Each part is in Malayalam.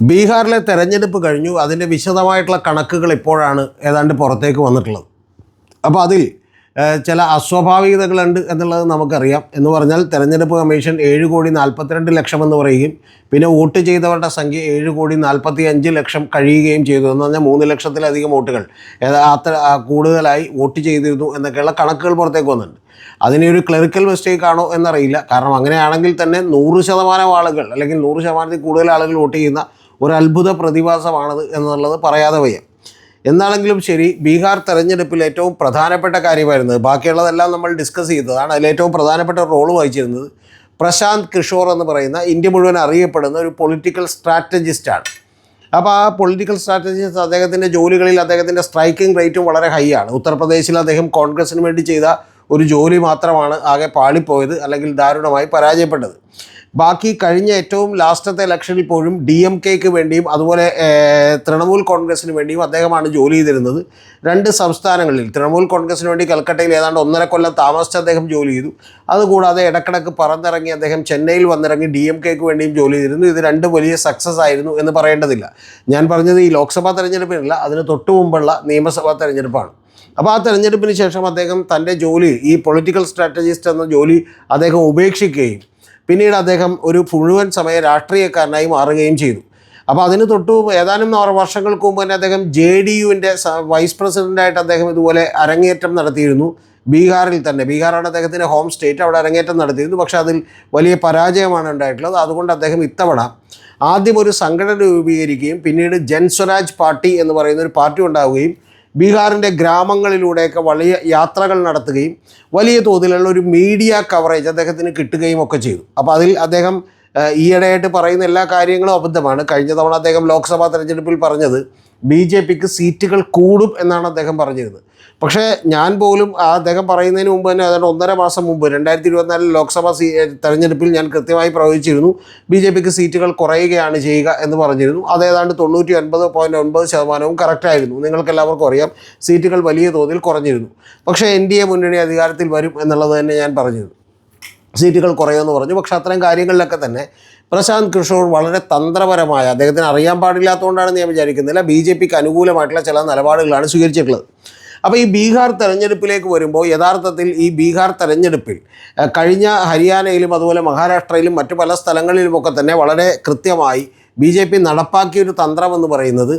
ബീഹാറിലെ തെരഞ്ഞെടുപ്പ് കഴിഞ്ഞു. അതിന്റെ വിശദമായിട്ടുള്ള കണക്കുകൾ ഇപ്പോഴാണ് ഏതാണ്ട് പുറത്തേക്ക് വന്നിട്ടുള്ളത്. അപ്പോൾ അതിൽ ചില അസ്വാഭാവികതകളുണ്ട് എന്നുള്ളത് നമുക്കറിയാം. എന്ന് പറഞ്ഞാൽ തെരഞ്ഞെടുപ്പ് കമ്മീഷൻ ഏഴ് കോടി നാൽപ്പത്തിരണ്ട് ലക്ഷം എന്ന് പറയുകയും പിന്നെ വോട്ട് ചെയ്തവരുടെ സംഖ്യ ഏഴ് കോടി നാൽപ്പത്തി അഞ്ച് ലക്ഷം കഴിയുകയും ചെയ്തു. എന്ന് പറഞ്ഞാൽ മൂന്ന് ലക്ഷത്തിലധികം വോട്ടുകൾ. അത്ര കൂടുതലായി വോട്ട് ചെയ്തിരുന്നു എന്നൊക്കെയുള്ള കണക്കുകൾ പുറത്തേക്ക് വന്നിട്ടുണ്ട്. അതിനെ ഒരു ക്ലറിക്കൽ മിസ്റ്റേക്ക് ആണോ എന്നറിയില്ല. കാരണം അങ്ങനെയാണെങ്കിൽ തന്നെ നൂറ് ശതമാനം ആളുകൾ അല്ലെങ്കിൽ നൂറ് ശതമാനത്തിൽ കൂടുതൽ ആളുകൾ വോട്ട് ചെയ്യുന്ന ഒരു അത്ഭുത പ്രതിഭാസമാണത് എന്നുള്ളത് പറയാതെ വയ്യ. എന്നാണെങ്കിലും ശരി ബീഹാർ തെരഞ്ഞെടുപ്പിൽ ഏറ്റവും പ്രധാനപ്പെട്ട കാര്യമായിരുന്നത് ബാക്കിയുള്ളതെല്ലാം നമ്മൾ ഡിസ്കസ് ചെയ്തതാണ്. അതിൽ ഏറ്റവും പ്രധാനപ്പെട്ട റോൾ വഹിച്ചിരുന്നത് പ്രശാന്ത് കിഷോർ എന്ന് പറയുന്ന ഇന്ത്യ മുഴുവൻ അറിയപ്പെടുന്ന ഒരു പൊളിറ്റിക്കൽ സ്ട്രാറ്റജിസ്റ്റാണ് അപ്പോൾ ആ പൊളിറ്റിക്കൽ സ്ട്രാറ്റജിസ്റ്റ് അദ്ദേഹത്തിന്റെ ജോലികളിൽ അദ്ദേഹത്തിന്റെ സ്ട്രൈക്കിംഗ് റേറ്റും വളരെ ഹൈ ആണ്. ഉത്തർപ്രദേശിൽ അദ്ദേഹം കോൺഗ്രസിന് വേണ്ടി ചെയ്ത ഒരു ജോലി മാത്രമാണ് ആകെ പാളിപ്പോയത് അല്ലെങ്കിൽ ദാരുണമായി പരാജയപ്പെട്ടത്. ബാക്കി കഴിഞ്ഞ ഏറ്റവും ലാസ്റ്റത്തെ ഇലക്ഷനിൽ പോലും ഡി എം കെക്ക് വേണ്ടിയും അതുപോലെ തൃണമൂൽ കോൺഗ്രസിന് വേണ്ടിയും അദ്ദേഹമാണ് ജോലി ചെയ്തിരുന്നത്. രണ്ട് സംസ്ഥാനങ്ങളിൽ തൃണമൂൽ കോൺഗ്രസിന് വേണ്ടി കൽക്കട്ടയിൽ ഏതാണ്ട് ഒന്നര കൊല്ലം താമസിച്ച് അദ്ദേഹം ജോലി ചെയ്തു. അതുകൂടാതെ ഇടക്കിടക്ക് പറന്നിറങ്ങി അദ്ദേഹം ചെന്നൈയിൽ വന്നിറങ്ങി ഡി എം കെക്ക് വേണ്ടിയും ജോലി ചെയ്തിരുന്നു. ഇത് രണ്ട് വലിയ സക്സസ് ആയിരുന്നു എന്ന് പറയേണ്ടതില്ല. ഞാൻ പറഞ്ഞത് ഈ ലോക്സഭാ തെരഞ്ഞെടുപ്പിനല്ല അതിന് തൊട്ടു മുമ്പുള്ള നിയമസഭാ തെരഞ്ഞെടുപ്പാണ്. അപ്പോൾ ആ തെരഞ്ഞെടുപ്പിന് ശേഷം അദ്ദേഹം തന്റെ ജോലി ഈ പൊളിറ്റിക്കൽ സ്ട്രാറ്റജിസ്റ്റ് എന്ന ജോലി അദ്ദേഹം ഉപേക്ഷിക്കുകയും പിന്നീട് അദ്ദേഹം ഒരു മുഴുവൻ സമയ രാഷ്ട്രീയക്കാരനായി മാറുകയും ചെയ്തു. അപ്പോൾ അതിന് തൊട്ട് ഏതാനും വർഷങ്ങൾക്ക് മുമ്പ് തന്നെ അദ്ദേഹം ജെ ഡി യുവിന്റെ വൈസ് പ്രസിഡന്റായിട്ട് അദ്ദേഹം ഇതുപോലെ അരങ്ങേറ്റം നടത്തിയിരുന്നു. ബീഹാറിൽ തന്നെ. ബീഹാറാണ് അദ്ദേഹത്തിന്റെ ഹോം സ്റ്റേറ്റ്. അവിടെ അരങ്ങേറ്റം നടത്തിയിരുന്നു. പക്ഷേ അതിൽ വലിയ പരാജയമാണ് ഉണ്ടായിട്ടുള്ളത്. അതുകൊണ്ട് അദ്ദേഹം ഇത്തവണ ആദ്യം ഒരു സംഘടന രൂപീകരിക്കുകയും പിന്നീട് ജൻസ്വരാജ് പാർട്ടി എന്ന് പറയുന്ന ഒരു പാർട്ടി ഉണ്ടാവുകയും ബീഹാറിന്റെ ഗ്രാമങ്ങളിലൂടെയൊക്കെ വലിയ യാത്രകൾ നടത്തുകയും വലിയ തോതിലുള്ള ഒരു മീഡിയ കവറേജ് അദ്ദേഹത്തിന് കിട്ടുകയും ഒക്കെ ചെയ്തു. അപ്പോൾ അതിൽ അദ്ദേഹം ഈയിടെയായിട്ട് പറയുന്ന എല്ലാ കാര്യങ്ങളും അബദ്ധമാണ്. കഴിഞ്ഞ തവണ അദ്ദേഹം ലോക്സഭാ തെരഞ്ഞെടുപ്പിൽ പറഞ്ഞത് ബി ജെ പിക്ക് സീറ്റുകൾ കൂടും എന്നാണ് അദ്ദേഹം പറഞ്ഞിരുന്നത്. പക്ഷേ ഞാൻ പോലും ആ അദ്ദേഹം പറയുന്നതിന് മുമ്പ് തന്നെ അതായത് ഒന്നര മാസം മുമ്പ് രണ്ടായിരത്തി ഇരുപത്തിനാലിൽ ലോക്സഭാ സീ തെരഞ്ഞെടുപ്പിൽ ഞാൻ കൃത്യമായി പ്രവചിച്ചിരുന്നു ബി ജെ പിക്ക് സീറ്റുകൾ കുറയുകയാണ് ചെയ്യുക എന്ന് പറഞ്ഞിരുന്നു. അത് ഏതാണ്ട് തൊണ്ണൂറ്റി ഒൻപത് പോയിന്റ് ഒൻപത് ശതമാനവും കറക്റ്റായിരുന്നു നിങ്ങൾക്ക് എല്ലാവർക്കും അറിയാം സീറ്റുകൾ വലിയ തോതിൽ കുറഞ്ഞിരുന്നു. പക്ഷേ എൻ ഡി എ മുന്നണി അധികാരത്തിൽ വരും എന്നുള്ളത് തന്നെ ഞാൻ പറഞ്ഞിരുന്നു. സീറ്റുകൾ കുറയുമെന്ന് പറഞ്ഞു. പക്ഷെ അത്തരം കാര്യങ്ങളിലൊക്കെ തന്നെ പ്രശാന്ത് കിഷോർ വളരെ തന്ത്രപരമായ അദ്ദേഹത്തിന് അറിയാൻ പാടില്ലാത്തതുകൊണ്ടാണ് ഞാൻ വിചാരിക്കുന്നില്ല ബി ജെ പിക്ക് അനുകൂലമായിട്ടുള്ള ചില നിലപാടുകളാണ് സ്വീകരിച്ചിട്ടുള്ളത്. അപ്പോൾ ഈ ബീഹാർ തെരഞ്ഞെടുപ്പിലേക്ക് വരുമ്പോൾ യഥാർത്ഥത്തിൽ ഈ ബീഹാർ തെരഞ്ഞെടുപ്പിൽ കഴിഞ്ഞ ഹരിയാനയിലും അതുപോലെ മഹാരാഷ്ട്രയിലും മറ്റു പല സ്ഥലങ്ങളിലുമൊക്കെ തന്നെ വളരെ കൃത്യമായി ബി ജെ പി നടപ്പാക്കിയ ഒരു തന്ത്രം എന്ന് പറയുന്നത്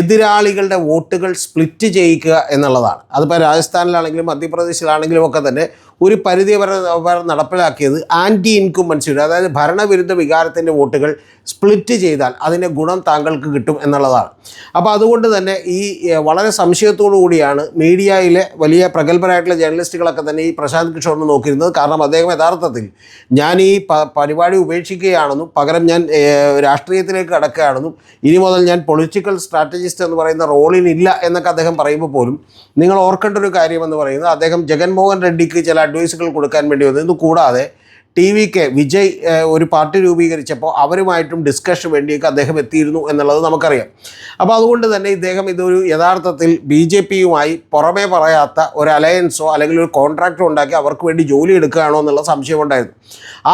എതിരാളികളുടെ വോട്ടുകൾ സ്പ്ലിറ്റ് ചെയ്യിക്കുക എന്നുള്ളതാണ്. അതിപ്പോൾ രാജസ്ഥാനിലാണെങ്കിലും മധ്യപ്രദേശിലാണെങ്കിലും ഒക്കെ തന്നെ ഒരു പരിധി വരെ അവർ നടപ്പിലാക്കിയത് ആന്റി ഇൻകുംബൻസിയുടെ അതായത് ഭരണവിരുദ്ധ വികാരത്തിന്റെ വോട്ടുകൾ സ്പ്ലിറ്റ് ചെയ്താൽ അതിന്റെ ഗുണം താങ്കൾക്ക് കിട്ടും എന്നുള്ളതാണ്. അപ്പോൾ അതുകൊണ്ട് തന്നെ ഈ വളരെ സംശയത്തോടു കൂടിയാണ് മീഡിയയിലെ വലിയ പ്രഗത്ഭരായിട്ടുള്ള ജേർണലിസ്റ്റുകളൊക്കെ തന്നെ ഈ പ്രശാന്ത് കിഷോറിനെ നോക്കിയിരുന്നത്. കാരണം അദ്ദേഹം യഥാർത്ഥത്തിൽ ഞാൻ ഈ പരിപാടി ഉപേക്ഷിക്കുകയാണെന്നും പകരം ഞാൻ രാഷ്ട്രീയത്തിലേക്ക് കടക്കുകയാണെന്നും ഇനി മുതൽ ഞാൻ പൊളിറ്റിക്കൽ സ്ട്രാറ്റജിസ്റ്റ് എന്ന് പറയുന്ന റോളിനില്ല എന്നൊക്കെ അദ്ദേഹം പറയുമ്പോൾ പോലും നിങ്ങൾ ഓർക്കേണ്ട ഒരു കാര്യമെന്ന് പറയുന്നത് അദ്ദേഹം ജഗൻമോഹൻ റെഡ്ഡിക്ക് ചില അഡ്വൈസുകൾ കൊടുക്കാൻ വേണ്ടി വന്നു ഇത് കൂടാതെ ടി വി കെ വിജയ് ഒരു പാർട്ടി രൂപീകരിച്ചപ്പോൾ അവരുമായിട്ടും ഡിസ്കഷൻ വേണ്ടിയൊക്കെ അദ്ദേഹം എത്തിയിരുന്നു എന്നുള്ളത് നമുക്കറിയാം. അപ്പോൾ അതുകൊണ്ട് തന്നെ ഇദ്ദേഹം ഇതൊരു യഥാർത്ഥത്തിൽ ബി ജെ പിയുമായി പുറമേ പറയാത്ത ഒരു അലയൻസോ അല്ലെങ്കിൽ ഒരു കോൺട്രാക്റ്റോ ഉണ്ടാക്കി അവർക്ക് വേണ്ടി ജോലി എടുക്കുകയാണോ എന്നുള്ള സംശയം ഉണ്ടായിരുന്നു.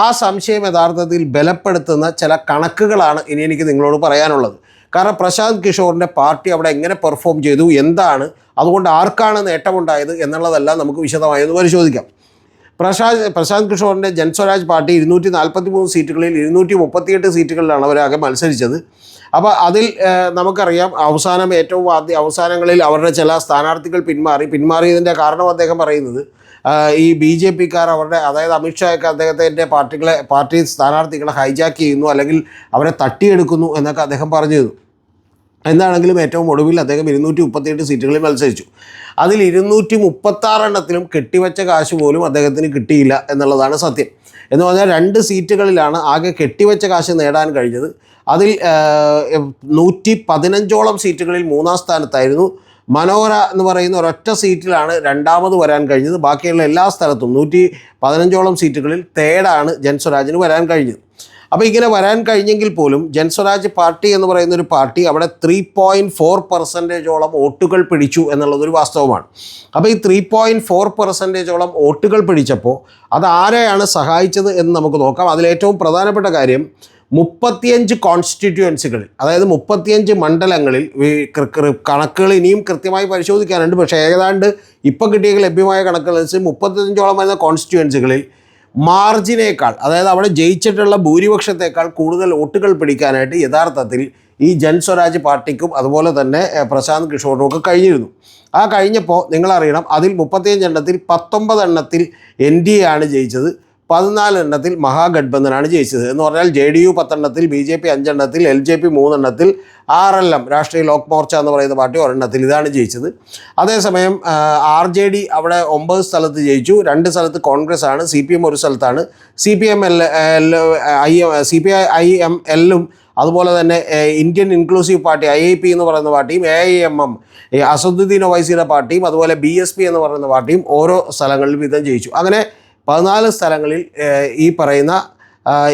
ആ സംശയം യഥാർത്ഥത്തിൽ ബലപ്പെടുത്തുന്ന ചില കണക്കുകളാണ് ഇനി എനിക്ക് നിങ്ങളോട് പറയാനുള്ളത്. കാരണം പ്രശാന്ത് കിഷോറിന്റെ പാർട്ടി അവിടെ എങ്ങനെ പെർഫോം ചെയ്തു എന്താണ് അതുകൊണ്ട് ആർക്കാണ് നേട്ടമുണ്ടായത് എന്നുള്ളതെല്ലാം നമുക്ക് വിശദമായി ഒന്ന് പരിശോധിക്കാം. പ്രശാന്ത് പ്രശാന്ത് കിഷോറിന്റെ ജൻസ്വരാജ് പാർട്ടി ഇരുന്നൂറ്റി നാൽപ്പത്തി മൂന്ന് സീറ്റുകളിൽ ഇരുന്നൂറ്റി മുപ്പത്തിയെട്ട് സീറ്റുകളിലാണ് അവരാകെ മത്സരിച്ചത്. അപ്പോൾ അതിൽ നമുക്കറിയാം അവസാനം ഏറ്റവും ആദ്യ അവസാനങ്ങളിൽ അവരുടെ ചില സ്ഥാനാർത്ഥികൾ പിന്മാറി. പിന്മാറിയതിന്റെ കാരണം അദ്ദേഹം പറയുന്നത് ഈ ബി ജെ പിക്കാർ അവരുടെ അതായത് അമിത്ഷായൊക്കെ അദ്ദേഹത്തിന്റെ പാർട്ടികളെ പാർട്ടി സ്ഥാനാർത്ഥികളെ ഹൈജാക്ക് ചെയ്യുന്നു അല്ലെങ്കിൽ അവരെ തട്ടിയെടുക്കുന്നു എന്നൊക്കെ അദ്ദേഹം പറഞ്ഞിരുന്നു. എന്താണെങ്കിലും ഏറ്റവും ഒടുവിൽ അദ്ദേഹം ഇരുന്നൂറ്റി മുപ്പത്തിയെട്ട് സീറ്റുകളിൽ മത്സരിച്ചു. അതിൽ ഇരുന്നൂറ്റി മുപ്പത്താറെണ്ണത്തിലും കെട്ടിവെച്ച കാശ് പോലും അദ്ദേഹത്തിന് കിട്ടിയില്ല എന്നുള്ളതാണ് സത്യം. എന്ന് പറഞ്ഞാൽ രണ്ട് സീറ്റുകളിലാണ് ആകെ കെട്ടിവെച്ച കാശ് നേടാൻ കഴിഞ്ഞത്. അതിൽ നൂറ്റി പതിനഞ്ചോളം സീറ്റുകളിൽ മൂന്നാം സ്ഥാനത്തായിരുന്നു. മനോഹര എന്ന് പറയുന്ന ഒരൊറ്റ സീറ്റിലാണ് രണ്ടാമത് വരാൻ കഴിഞ്ഞത്. ബാക്കിയുള്ള എല്ലാ സ്ഥലത്തും നൂറ്റി പതിനഞ്ചോളം സീറ്റുകളിൽ തേർഡാണ് ജൻസ്വരാജിന് വരാൻ കഴിഞ്ഞത്. അപ്പോൾ ഇങ്ങനെ വരാൻ കഴിഞ്ഞെങ്കിൽ പോലും ജൻസ്വരാജ് പാർട്ടി എന്ന് പറയുന്ന ഒരു പാർട്ടി അവിടെ ത്രീ പോയിന്റ് ഫോർ പെർസെന്റേജോളം വോട്ടുകൾ പിടിച്ചു എന്നുള്ളതൊരു വാസ്തവമാണ്. അപ്പോൾ ഈ ത്രീ പോയിന്റ് ഫോർ പെർസെന്റേജോളം വോട്ടുകൾ പിടിച്ചപ്പോൾ അത് ആരെയാണ് സഹായിച്ചത് എന്ന് നമുക്ക് നോക്കാം. അതിലേറ്റവും പ്രധാനപ്പെട്ട കാര്യം മുപ്പത്തിയഞ്ച് കോൺസ്റ്റിറ്റ്യുവൻസികളിൽ അതായത് മുപ്പത്തിയഞ്ച് മണ്ഡലങ്ങളിൽ കണക്കുകൾ ഇനിയും കൃത്യമായി പരിശോധിക്കാനുണ്ട്. പക്ഷേ ഏതാണ്ട് ഇപ്പം കിട്ടിയ ലഭ്യമായ കണക്കുകൾ വെച്ച് മുപ്പത്തഞ്ചോളം വരുന്ന കോൺസ്റ്റിറ്റ്യുവൻസികളിൽ മാർജിനേക്കാൾ അതായത് അവിടെ ജയിച്ചിട്ടുള്ള ഭൂരിപക്ഷത്തേക്കാൾ കൂടുതൽ വോട്ടുകൾ പിടിക്കാനായിട്ട് യഥാർത്ഥത്തിൽ ഈ ജൻ സ്വരാജ് പാർട്ടിക്കും അതുപോലെ തന്നെ പ്രശാന്ത് കിഷോറിനും ഒക്കെ കഴിഞ്ഞിരുന്നു. ആ കഴിഞ്ഞപ്പോൾ നിങ്ങളറിയണം അതിൽ മുപ്പത്തിയഞ്ച് എണ്ണത്തിൽ പത്തൊമ്പത് എണ്ണത്തിൽ എൻ ഡി എ ആണ് ജയിച്ചത്. പതിനാല് എണ്ണത്തിൽ മഹാഗഡ്ബന്ധനാണ് ജയിച്ചത്. എന്ന് പറഞ്ഞാൽ ജെ ഡി യു പത്തെണ്ണത്തിൽ ബി ജെ പി അഞ്ചെണ്ണത്തിൽ L J P മൂന്നെണ്ണത്തിൽ R L M Rashtriya Lok Morcha എന്ന് പറയുന്ന പാർട്ടി ഒരെണ്ണത്തിൽ ഇതാണ് ജയിച്ചത്. അതേസമയം ആർ ജെ ഡി അവിടെ ഒമ്പത് സ്ഥലത്ത് ജയിച്ചു. രണ്ട് സ്ഥലത്ത് കോൺഗ്രസ് ആണ് സി പി എം ഒരു സ്ഥലത്താണ്. C P M L L I M C P I M എല്ലും അതുപോലെ തന്നെ Indian inclusive party I I P എന്ന് പറയുന്ന പാർട്ടിയും A I M M Asaduddin ഒവൈസിയുടെ പാർട്ടിയും അതുപോലെ ബി എസ് പി എന്ന് പറയുന്ന പാർട്ടിയും ഓരോ സ്ഥലങ്ങളിലും വീതം ജയിച്ചു. അങ്ങനെ പതിനാല് സ്ഥലങ്ങളിൽ ഈ പറയുന്ന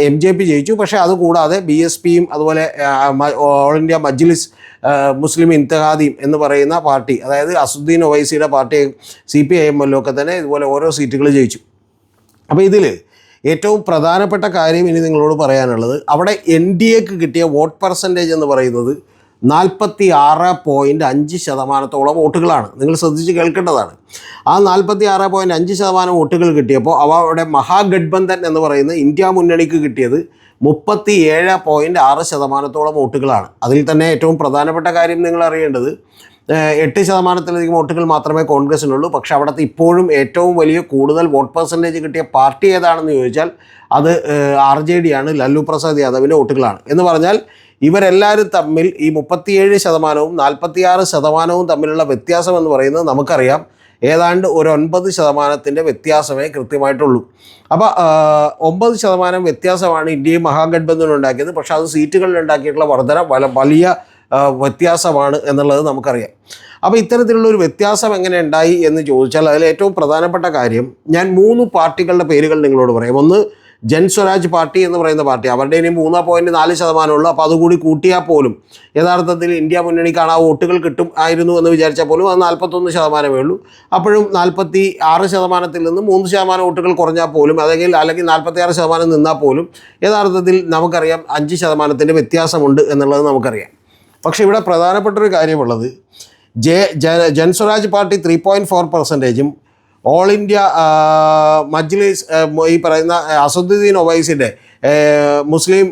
എം ജെ പി ജയിച്ചു. പക്ഷേ അതുകൂടാതെ ബി എസ് പിയും അതുപോലെ ഓൾ ഇന്ത്യ മജ്ലിസ് മുസ്ലിം ഇൻതഹാദിയും എന്ന് പറയുന്ന പാർട്ടി അതായത് അസുദ്ദീൻ ഒവൈസിയുടെ പാർട്ടിയും സി പി ഐ എം ഒക്കെ തന്നെ ഇതുപോലെ ഓരോ സീറ്റുകൾ ജയിച്ചു. അപ്പോൾ ഇതിൽ ഏറ്റവും പ്രധാനപ്പെട്ട കാര്യം ഇനി നിങ്ങളോട് പറയാനുള്ളത് അവിടെ എൻ ഡി എക്ക് കിട്ടിയ വോട്ട് പെർസെന്റേജ് എന്ന് പറയുന്നത് നാൽപ്പത്തി ആറ് പോയിന്റ് അഞ്ച് ശതമാനത്തോളം വോട്ടുകളാണ്. നിങ്ങൾ ശ്രദ്ധിച്ച് കേൾക്കേണ്ടതാണ്. ആ നാൽപ്പത്തി ആറ് പോയിന്റ് അഞ്ച് ശതമാനം വോട്ടുകൾ കിട്ടിയപ്പോൾ അവ അവിടെ മഹാഗഡ്ബന്ധൻ എന്ന് പറയുന്ന ഇന്ത്യ മുന്നണിക്ക് കിട്ടിയത് മുപ്പത്തി ഏഴ് പോയിന്റ് ആറ് ശതമാനത്തോളം വോട്ടുകളാണ്. അതിൽ തന്നെ ഏറ്റവും പ്രധാനപ്പെട്ട കാര്യം നിങ്ങൾ അറിയേണ്ടത് എട്ട് ശതമാനത്തിലധികം വോട്ടുകൾ മാത്രമേ കോൺഗ്രസിനുള്ളൂ. പക്ഷേ അവിടുത്തെ ഇപ്പോഴും ഏറ്റവും വലിയ കൂടുതൽ വോട്ട് പെർസെന്റേജ് കിട്ടിയ പാർട്ടി ഏതാണെന്ന് ചോദിച്ചാൽ അത് ആർ ജെ ഡി ആണ്. ലല്ലു പ്രസാദ് യാദവിന്റെ വോട്ടുകളാണ്. എന്ന് പറഞ്ഞാൽ ഇവരെല്ലാവരും തമ്മിൽ ഈ മുപ്പത്തിയേഴ് ശതമാനവും നാൽപ്പത്തിയാറ് ശതമാനവും തമ്മിലുള്ള വ്യത്യാസം എന്ന് പറയുന്നത് നമുക്കറിയാം. ഏതാണ്ട് ഒരു ഒൻപത് ശതമാനത്തിന്റെ വ്യത്യാസമേ കൃത്യമായിട്ടുള്ളൂ. അപ്പോൾ ഒമ്പത് ശതമാനം വ്യത്യാസമാണ് ഇന്ത്യയും മഹാഗഠബന്ധനുണ്ടാക്കിയത് പക്ഷേ അത് സീറ്റുകളിൽ ഉണ്ടാക്കിയിട്ടുള്ള വർധന വല വലിയ വ്യത്യാസമാണ് എന്നുള്ളത് നമുക്കറിയാം. അപ്പോൾ ഇത്തരത്തിലുള്ള ഒരു വ്യത്യാസം എങ്ങനെ ഉണ്ടായി എന്ന് ചോദിച്ചാൽ അതിൽ ഏറ്റവും പ്രധാനപ്പെട്ട കാര്യം ഞാൻ മൂന്ന് പാർട്ടികളുടെ പേരുകൾ നിങ്ങളോട് പറയാം. ഒന്ന് ജൻ സ്വരാജ് പാർട്ടി എന്ന് പറയുന്ന പാർട്ടി. അവരുടെ ഇനി മൂന്ന് പോയിന്റ് നാല് ശതമാനമുള്ളൂ അപ്പോൾ അതുകൂടി കൂട്ടിയാൽ പോലും യഥാർത്ഥത്തിൽ ഇന്ത്യ മുന്നണിക്കാണ് ആ വോട്ടുകൾ കിട്ടും ആയിരുന്നു എന്ന് വിചാരിച്ചാൽ പോലും അത് നാൽപ്പത്തൊന്ന് ശതമാനമേ ഉള്ളൂ. അപ്പോഴും നാൽപ്പത്തി ആറ് ശതമാനത്തിൽ നിന്ന് മൂന്ന് ശതമാനം വോട്ടുകൾ കുറഞ്ഞാൽ പോലും അല്ലെങ്കിൽ അല്ലെങ്കിൽ നാൽപ്പത്തി ആറ് ശതമാനം നിന്നാൽ പോലും യഥാർത്ഥത്തിൽ നമുക്കറിയാം അഞ്ച് ശതമാനത്തിന്റെ വ്യത്യാസമുണ്ട് എന്നുള്ളത് നമുക്കറിയാം. പക്ഷേ ഇവിടെ പ്രധാനപ്പെട്ടൊരു കാര്യമുള്ളത് J Jansuraj party three point four പെർസെന്റേജും all India Majlis ഈ പറയുന്ന അസദുദ്ദീൻ ഒവൈസിന്റെ മുസ്ലിം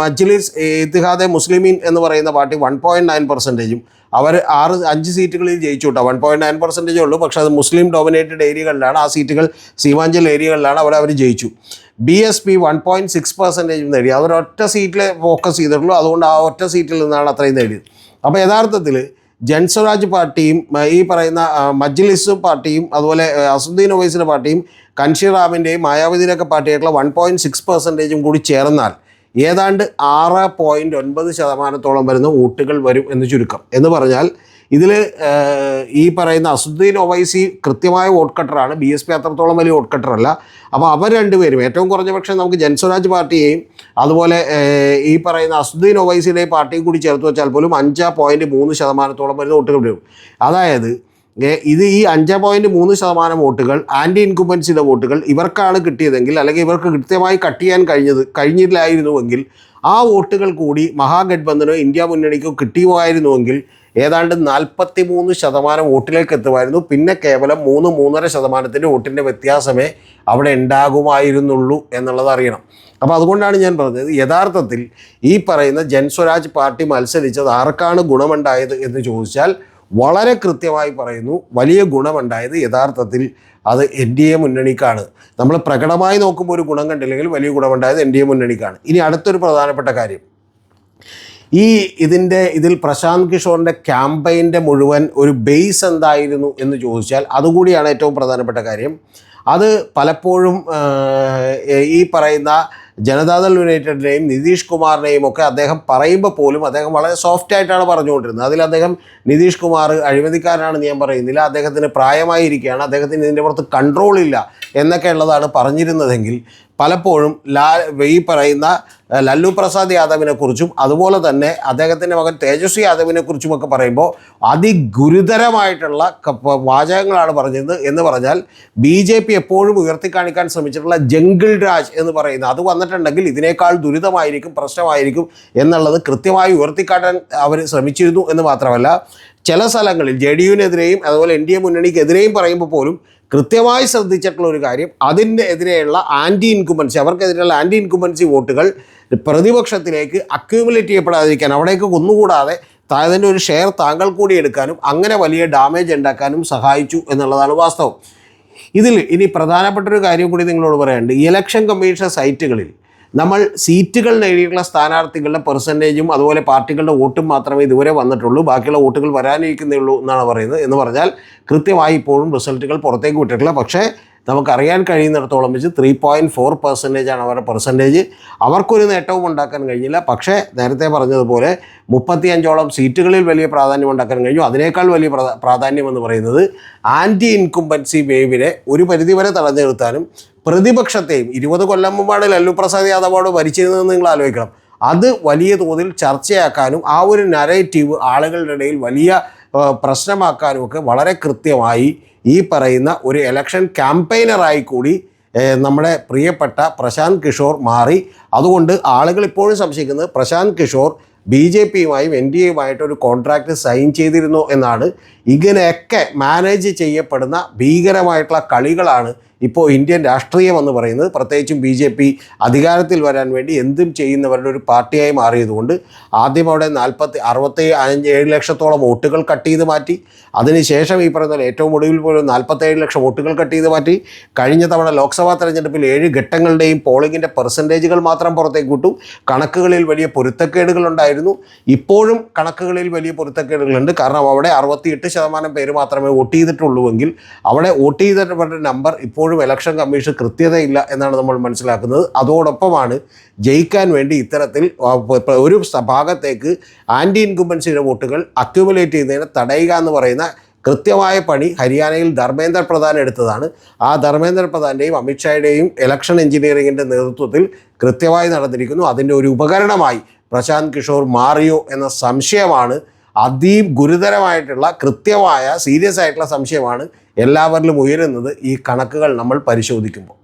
മജ്ലിസ് ഇത്തിഹാദെ മുസ്ലിമീൻ എന്ന് പറയുന്ന പാർട്ടി വൺ പോയിന്റ് നയൻ പെർസെന്റേജും അവർ ആറ് അഞ്ച് സീറ്റുകളിൽ ജയിച്ചു കേട്ടോ വൺ പോയിന്റ് നയൻ പെർസെന്റേജേ ഉള്ളൂ. പക്ഷേ അത് മുസ്ലിം ഡോമിനേറ്റഡ് ഏരിയകളിലാണ് ആ സീറ്റുകൾ സീമാഞ്ചൽ ഏരിയകളിലാണ് അവർ അവർ ജയിച്ചു. B S P one point six പെർസെന്റേജും നേടി. അവരൊറ്റ സീറ്റിൽ ഫോക്കസ് ചെയ്തിട്ടുള്ളൂ. അതുകൊണ്ട് ആ ഒറ്റ സീറ്റിൽ നിന്നാണ് അത്രയും നേടിയത്. അപ്പോൾ യഥാർത്ഥത്തിൽ ജൻസ്വരാജ് പാർട്ടിയും ഈ പറയുന്ന മജ്ലിസ് പാർട്ടിയും അതുപോലെ അസുദ്ദീൻ ഒവൈസിന്റെ പാർട്ടിയും കൻഷിറാമിന്റെയും മായാവതിയുടെയൊക്കെ പാർട്ടിയായിട്ടുള്ള വൺ പോയിന്റ് സിക്സ് പെർസെന്റേജും കൂടി ചേർന്നാൽ ഏതാണ്ട് ആറ് പോയിന്റ് ഒൻപത് ശതമാനത്തോളം വരുന്ന വോട്ടുകൾ വരും എന്ന് ചുരുക്കം. എന്ന് പറഞ്ഞാൽ ഇതിൽ ഈ പറയുന്ന അസുദ്ദീൻ ഒവൈസി കൃത്യമായ വോട്ട് കട്ടറാണ്. ബി എസ് പി അത്രത്തോളം വലിയ വോട്ട് കട്ടറല്ല. അപ്പോൾ അവർ രണ്ടുപേരും ഏറ്റവും കുറഞ്ഞ പക്ഷേ നമുക്ക് ജൻസ്വരാജ് പാർട്ടിയെയും അതുപോലെ ഈ പറയുന്ന അസുദ്ദീൻ ഒവൈസിയുടെയും പാർട്ടിയും കൂടി ചേർത്ത് വെച്ചാൽ പോലും അഞ്ച് പോയിന്റ് മൂന്ന് ശതമാനത്തോളം വരുന്ന വോട്ടുകൾ വരും. അതായത് ഇത് ഈ അഞ്ച് പോയിന്റ് മൂന്ന് ശതമാനം വോട്ടുകൾ ആന്റി ഇൻകുമ്പൻസിയുടെ വോട്ടുകൾ ഇവർക്കാണ് കിട്ടിയതെങ്കിൽ അല്ലെങ്കിൽ ഇവർക്ക് കൃത്യമായി കട്ട് ചെയ്യാൻ കഴിഞ്ഞത് കഴിഞ്ഞില്ലായിരുന്നുവെങ്കിൽ ആ വോട്ടുകൾ കൂടി മഹാഗഡ്ബന്ധനോ ഇന്ത്യ മുന്നണിക്കോ കിട്ടിയുമായിരുന്നുവെങ്കിൽ ഏതാണ്ട് നാൽപ്പത്തി മൂന്ന് ശതമാനം വോട്ടിലേക്ക് എത്തുമായിരുന്നു. പിന്നെ കേവലം മൂന്ന് മൂന്നര ശതമാനത്തിന്റെ വോട്ടിന്റെ വ്യത്യാസമേ അവിടെ ഉണ്ടാകുമായിരുന്നുള്ളൂ എന്നുള്ളത് അറിയണം. അപ്പോൾ അതുകൊണ്ടാണ് ഞാൻ പറഞ്ഞത് യഥാർത്ഥത്തിൽ ഈ പറയുന്ന ജൻസ്വരാജ് പാർട്ടി മത്സരിച്ചത് ആർക്കാണ് ഗുണമുണ്ടായത് എന്ന് ചോദിച്ചാൽ വളരെ കൃത്യമായി പറയുന്നു വലിയ ഗുണമുണ്ടായത് യഥാർത്ഥത്തിൽ അത് എൻ ഡി എ മുന്നണിക്കാണ്. നമ്മൾ പ്രകടമായി നോക്കുമ്പോൾ ഒരു ഗുണം കണ്ടില്ലെങ്കിൽ വലിയ ഗുണമുണ്ടായത് എൻ ഡി എ മുന്നണിക്കാണ്. ഇനി അടുത്തൊരു പ്രധാനപ്പെട്ട കാര്യം. ഈ ഇതിന്റെ ഇതിൽ പ്രശാന്ത് കിഷോറിന്റെ ക്യാമ്പയിന്റെ മുഴുവൻ ഒരു ബേസ് എന്തായിരുന്നു എന്ന് ചോദിച്ചാൽ അതുകൂടിയാണ് ഏറ്റവും പ്രധാനപ്പെട്ട കാര്യം. അത് പലപ്പോഴും ഈ പറയുന്ന ജനതാദൾ യുണൈറ്റഡിനെയും നിതീഷ് കുമാറിനെയും ഒക്കെ അദ്ദേഹം പറയുമ്പോൾ പോലും അദ്ദേഹം വളരെ സോഫ്റ്റ് ആയിട്ടാണ് പറഞ്ഞുകൊണ്ടിരുന്നത്. അതിൽ അദ്ദേഹം നിതീഷ് കുമാർ അഴിമതിക്കാരനാണെന്ന് ഞാൻ പറയുന്നില്ല. അദ്ദേഹത്തിന് പ്രായമായിരിക്കുകയാണ്. അദ്ദേഹത്തിന് ഇതിന്റെ പുറത്ത് കൺട്രോൾ ഇല്ല എന്നൊക്കെ ഉള്ളതാണ് പറഞ്ഞിരുന്നതെങ്കിൽ പലപ്പോഴും ലാ ഈ പറയുന്ന ലല്ലു പ്രസാദ് യാദവിനെ കുറിച്ചും അതുപോലെ തന്നെ അദ്ദേഹത്തിന്റെ മകൻ തേജസ്വി യാദവിനെ കുറിച്ചുമൊക്കെ പറയുമ്പോൾ അതിഗുരുതരമായിട്ടുള്ള വാചകങ്ങളാണ് പറഞ്ഞത് എന്ന് പറഞ്ഞാൽ ബി ജെ പി എപ്പോഴും ഉയർത്തിക്കാണിക്കാൻ ശ്രമിച്ചിട്ടുള്ള ജംഗിൾ രാജ് എന്ന് പറയുന്നത് അത് വന്നിട്ടുണ്ടെങ്കിൽ ഇതിനേക്കാൾ ദുരിതമായിരിക്കും പ്രശ്നമായിരിക്കും എന്നുള്ളത് കൃത്യമായി ഉയർത്തിക്കാട്ടാൻ അവർ ശ്രമിച്ചിരുന്നു എന്ന് മാത്രമല്ല ചില സ്ഥലങ്ങളിൽ ജെ ഡി യുവിനെതിരെയും അതുപോലെ എൻ ഡി എ മുന്നണിക്കെതിരെയും പറയുമ്പോൾ പോലും കൃത്യമായി ശ്രദ്ധിച്ചിട്ടുള്ള ഒരു കാര്യം അതിന്റെ എതിരെയുള്ള ആന്റി ഇൻകുമ്പൻസി അവർക്കെതിരെയുള്ള ആന്റി ഇൻകുമ്പൻസി വോട്ടുകൾ പ്രതിപക്ഷത്തിലേക്ക് അക്യൂമുലേറ്റ് ചെയ്യപ്പെടാതിരിക്കാൻ അവിടേക്ക് ഒന്നുകൂടാതെ അതിന്റെ ഒരു ഷെയർ താങ്കൾ കൂടി എടുക്കാനും അങ്ങനെ വലിയ ഡാമേജ് ഉണ്ടാക്കാനും സഹായിച്ചു എന്നുള്ളതാണ് വാസ്തവം. ഇതിൽ ഇനി പ്രധാനപ്പെട്ട ഒരു കാര്യം കൂടി നിങ്ങളോട് പറയാനുണ്ട്. ഇലക്ഷൻ കമ്മീഷൻ സൈറ്റുകളിൽ നമ്മൾ സീറ്റുകൾ നേടിയിട്ടുള്ള സ്ഥാനാർത്ഥികളുടെ പെർസെന്റേജും അതുപോലെ പാർട്ടികളുടെ വോട്ടും മാത്രമേ ഇതുവരെ വന്നിട്ടുള്ളൂ. ബാക്കിയുള്ള വോട്ടുകൾ വരാനിരിക്കുന്നേ ഉള്ളൂ എന്നാണ് പറയുന്നത്. എന്ന് പറഞ്ഞാൽ കൃത്യമായി ഇപ്പോഴും റിസൾട്ടുകൾ പുറത്തേക്ക് വിട്ടിട്ടില്ല. പക്ഷേ നമുക്കറിയാൻ കഴിയുന്നിടത്തോളം വെച്ച് ത്രീ പോയിന്റ് ഫോർ പെർസെന്റേജ് ആണ് അവരുടെ പെർസെന്റേജ് അവർക്കൊരു നേട്ടവും ഉണ്ടാക്കാൻ കഴിഞ്ഞില്ല. പക്ഷേ നേരത്തെ പറഞ്ഞതുപോലെ മുപ്പത്തിയഞ്ചോളം സീറ്റുകളിൽ വലിയ പ്രാധാന്യം ഉണ്ടാക്കാൻ കഴിഞ്ഞു. അതിനേക്കാൾ വലിയ പ്രാ- പ്രാധാന്യം എന്ന് പറയുന്നത് ആന്റി ഇൻകുംബൻസി വേവിനെ ഒരു പരിധിവരെ തടഞ്ഞു നിർത്താനും പ്രതിപക്ഷത്തെയും ഇരുപത് കൊല്ലം മുമ്പാണ് ലല്ലു പ്രസാദ് യാദവോട് ഭരിച്ചിരുന്നതെന്ന് നിങ്ങൾ ആലോചിക്കണം. അത് വലിയ തോതിൽ ചർച്ചയാക്കാനും ആ ഒരു നരേറ്റീവ് ആളുകളുടെ ഇടയിൽ വലിയ പ്രശ്നമാക്കാനും ഒക്കെ വളരെ കൃത്യമായി ഈ പറയുന്ന ഒരു എലക്ഷൻ ക്യാമ്പയിനറായി കൂടി നമ്മുടെ പ്രിയപ്പെട്ട പ്രശാന്ത് കിഷോർ മാറി. അതുകൊണ്ട് ആളുകൾ ഇപ്പോഴും സംശയിക്കുന്നത് പ്രശാന്ത് കിഷോർ ബി ജെ പിയുമായും എൻ ഡി എയുമായിട്ട് ഒരു കോൺട്രാക്റ്റ് സൈൻ ചെയ്തിരുന്നു എന്നാണ്. ഇങ്ങനെയൊക്കെ മാനേജ് ചെയ്യപ്പെടുന്ന ഭീകരമായിട്ടുള്ള കളികളാണ് ഇപ്പോൾ ഇന്ത്യൻ രാഷ്ട്രീയം എന്ന് പറയുന്നത് പ്രത്യേകിച്ചും ബി ജെ പി അധികാരത്തിൽ വരാൻ വേണ്ടി എന്തും ചെയ്യുന്നവരുടെ ഒരു പാർട്ടിയായി മാറിയതുകൊണ്ട് ആദ്യം അവിടെ നാൽപ്പത്തി അറുപത്തി അഞ്ച് ഏഴ് ലക്ഷത്തോളം വോട്ടുകൾ കട്ട് ചെയ്ത് മാറ്റി. അതിനുശേഷം ഈ പറയുന്ന ഏറ്റവും ഒടുവിൽ പോലും നാൽപ്പത്തേഴ് ലക്ഷം വോട്ടുകൾ കട്ട് ചെയ്ത് മാറ്റി. കഴിഞ്ഞ തവണ ലോക്സഭാ തെരഞ്ഞെടുപ്പിൽ ഏഴ് ഘട്ടങ്ങളുടെയും പോളിങ്ങിന്റെ പെർസെന്റേജുകൾ മാത്രം പുറത്തേക്ക് വിട്ടു. കണക്കുകളിൽ വലിയ പൊരുത്തക്കേടുകൾ ഉണ്ടായിരുന്നു. ഇപ്പോഴും കണക്കുകളിൽ വലിയ പൊരുത്തക്കേടുകളുണ്ട് കാരണം അവിടെ അറുപത്തിയെട്ട് ശതമാനം പേര് മാത്രമേ വോട്ട് ചെയ്തിട്ടുള്ളൂവെങ്കിൽ അവിടെ വോട്ട് ചെയ്തവരുടെ നമ്പർ ഇപ്പോഴും ഇലക്ഷൻ കമ്മീഷൻ കൃത്യതയില്ല എന്നാണ് നമ്മൾ മനസ്സിലാക്കുന്നത്. അതോടൊപ്പമാണ് ജയിക്കാൻ വേണ്ടി ഇത്തരത്തിൽ ഒരു ഭാഗത്തേക്ക് ആന്റി ഇൻകുമ്പൻസിയുടെ വോട്ടുകൾ അക്യുമുലേറ്റ് ചെയ്യുന്നതിനെ തടയുക എന്ന് പറയുന്ന കൃത്യമായ പണി ഹരിയാനയിൽ ധർമ്മേന്ദ്ര പ്രധാൻ എടുത്തതാണ്. ആ ധർമ്മേന്ദ്ര പ്രധാന്റെയും അമിത്ഷായുടെയും ഇലക്ഷൻ എഞ്ചിനീയറിംഗിന്റെ നേതൃത്വത്തിൽ കൃത്യമായി നടന്നിരിക്കുന്നു. അതിന്റെ ഒരു ഉപകരണമായി പ്രശാന്ത് കിഷോർ മാറിയോ എന്ന സംശയമാണ് അതീ ഗുരുതരമായിട്ടുള്ള കൃത്യമായ സീരിയസ് ആയിട്ടുള്ള സംശയമാണ് എല്ലാവരിലും ഉയരുന്നത് ഈ കണക്കുകൾ നമ്മൾ പരിശോധിക്കുമ്പോൾ.